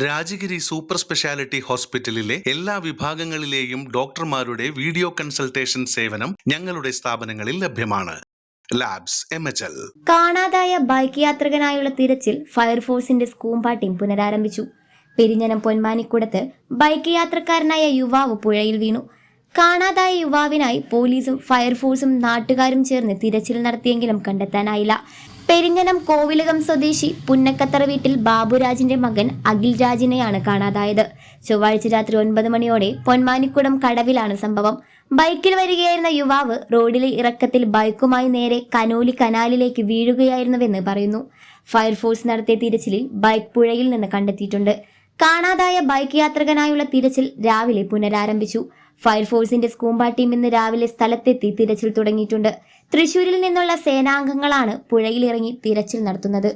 Rajagiri super speciality ഹോസ്പിറ്റലിലെ എല്ലാ വിഭാഗങ്ങളിലെയും ഡോക്ടർമാരുടെ വീഡിയോ കൺസൾട്ടേഷൻ സേവനം ഞങ്ങളുടെ സ്ഥാപനങ്ങളിൽ ലഭ്യമാണ്. ലാബ്സ് കാണാതായ ബൈക്ക് യാത്രികനായുള്ള തിരച്ചിൽ ഫയർഫോഴ്സിന്റെ ടീം പുനരാരംഭിച്ചു. പെരിഞ്ഞനം പൊന്മാനിക്കുടത്ത് ബൈക്ക് യാത്രക്കാരനായ യുവാവ് പുഴയിൽ വീണു. കാണാതായ യുവാവിനായി പോലീസും ഫയർഫോഴ്സും നാട്ടുകാരും ചേർന്ന് തിരച്ചിൽ നടത്തിയെങ്കിലും കണ്ടെത്താനായില്ല. പെരിഞ്ഞനം കോവിലകം സ്വദേശി പുന്നക്കത്തറ വീട്ടിൽ ബാബുരാജിന്റെ മകൻ അഖിൽ രാജിനെയാണ് കാണാതായത്. ചൊവ്വാഴ്ച രാത്രി ഒൻപത് മണിയോടെ പൊന്മാനിക്കുടം കടവിലാണ് സംഭവം. ബൈക്കിൽ വരികയായിരുന്ന യുവാവ് റോഡിലെ ഇറക്കത്തിൽ ബൈക്കുമായി നേരെ കനോലി കനാലിലേക്ക് വീഴുകയായിരുന്നുവെന്ന് പറയുന്നു. ഫയർഫോഴ്സ് നടത്തിയ തിരച്ചിലിൽ ബൈക്ക് പുഴയിൽ നിന്ന് കണ്ടെത്തിയിട്ടുണ്ട്. കാണാതായ ബൈക്ക് യാത്രികനായുള്ള തിരച്ചിൽ രാവിലെ പുനരാരംഭിച്ചു. ഫയർഫോഴ്സിന്റെ സ്കൂംബ ടീം ഇന്ന് രാവിലെ സ്ഥലത്തെത്തി തിരച്ചിൽ തുടങ്ങിയിട്ടുണ്ട്. തൃശൂരിൽ നിന്നുള്ള സേനാംഗങ്ങളാണ് പുഴയിലിറങ്ങി തിരച്ചിൽ നടത്തുന്നത്